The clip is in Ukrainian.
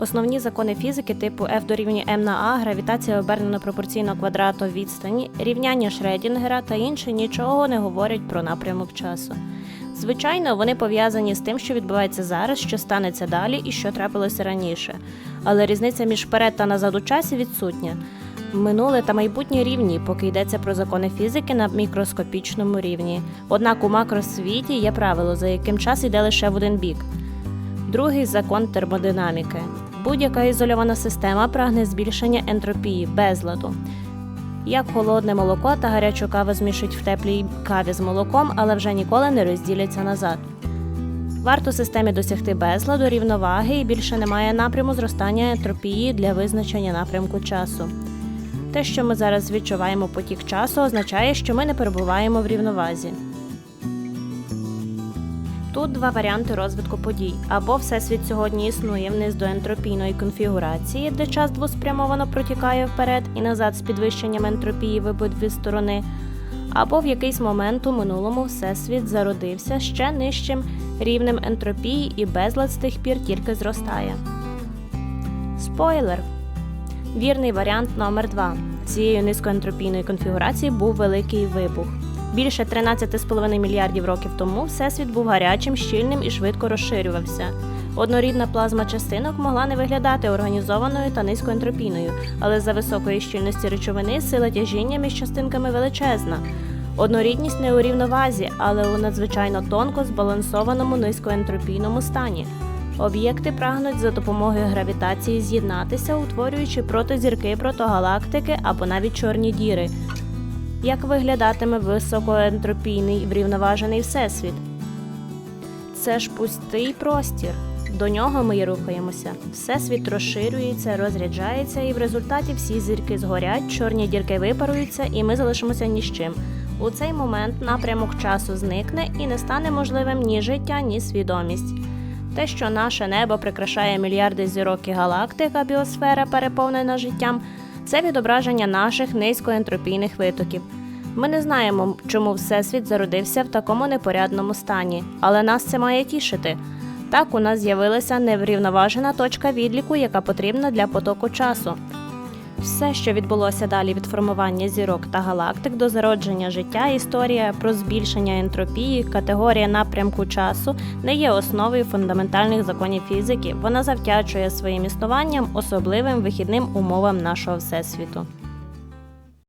Основні закони фізики типу F дорівнює m на a, гравітація обернена пропорційно квадрату відстані, рівняння Шредінгера та інше нічого не говорять про напрямок часу. Звичайно, вони пов'язані з тим, що відбувається зараз, що станеться далі і що трапилося раніше. Але різниця між вперед та назад у часі відсутня. Минуле та майбутнє рівні, поки йдеться про закони фізики на мікроскопічному рівні. Однак у макросвіті є правило, за яким час йде лише в один бік. Другий закон термодинаміки. Будь-яка ізольована система прагне збільшення ентропії безладу. Як холодне молоко та гарячу каву змішують в теплій каві з молоком, але вже ніколи не розділяться назад. Варто системі досягти безладу, рівноваги і більше немає напряму зростання ентропії для визначення напрямку часу. Те, що ми зараз відчуваємо потік часу, означає, що ми не перебуваємо в рівновазі. Тут два варіанти розвитку подій: або всесвіт сьогодні існує вниз до ентропійної конфігурації, де час двоспрямовано протікає вперед і назад з підвищенням ентропії в обидві сторони, або в якийсь момент у минулому всесвіт зародився ще нижчим рівнем ентропії і безлад з тих пір тільки зростає. Спойлер. Вірний варіант номер 2 Цією низькоентропійної конфігурації був великий вибух. Більше 13,5 мільярдів років тому всесвіт був гарячим, щільним і швидко розширювався. Однорідна плазма частинок могла не виглядати організованою та низькоентропійною, але за високої щільності речовини сила тяжіння між частинками величезна. Однорідність не у рівновазі, але у надзвичайно тонко збалансованому низькоентропійному стані. Об'єкти прагнуть за допомогою гравітації з'єднатися, утворюючи протозірки, протогалактики або навіть чорні діри. Як виглядатиме високоентропійний врівноважений всесвіт? Це ж пустий простір. До нього ми й рухаємося. Всесвіт розширюється, розряджається, і в результаті всі зірки згорять, чорні дірки випаруються, і ми залишимося ні з чим. У цей момент напрямок часу зникне і не стане можливим ні життя, ні свідомість. Те, що наше небо прикрашає мільярди зірок і галактик, біосфера переповнена життям, це відображення наших низькоентропійних витоків. Ми не знаємо, чому Всесвіт зародився в такому непорядному стані, але нас це має тішити. Так, у нас з'явилася неврівноважена точка відліку, яка потрібна для потоку часу. Все, що відбулося далі від формування зірок та галактик до зародження життя, історія про збільшення ентропії, категорія напрямку часу не є основою фундаментальних законів фізики. Вона завтячує своїм існуванням особливим вихідним умовам нашого всесвіту.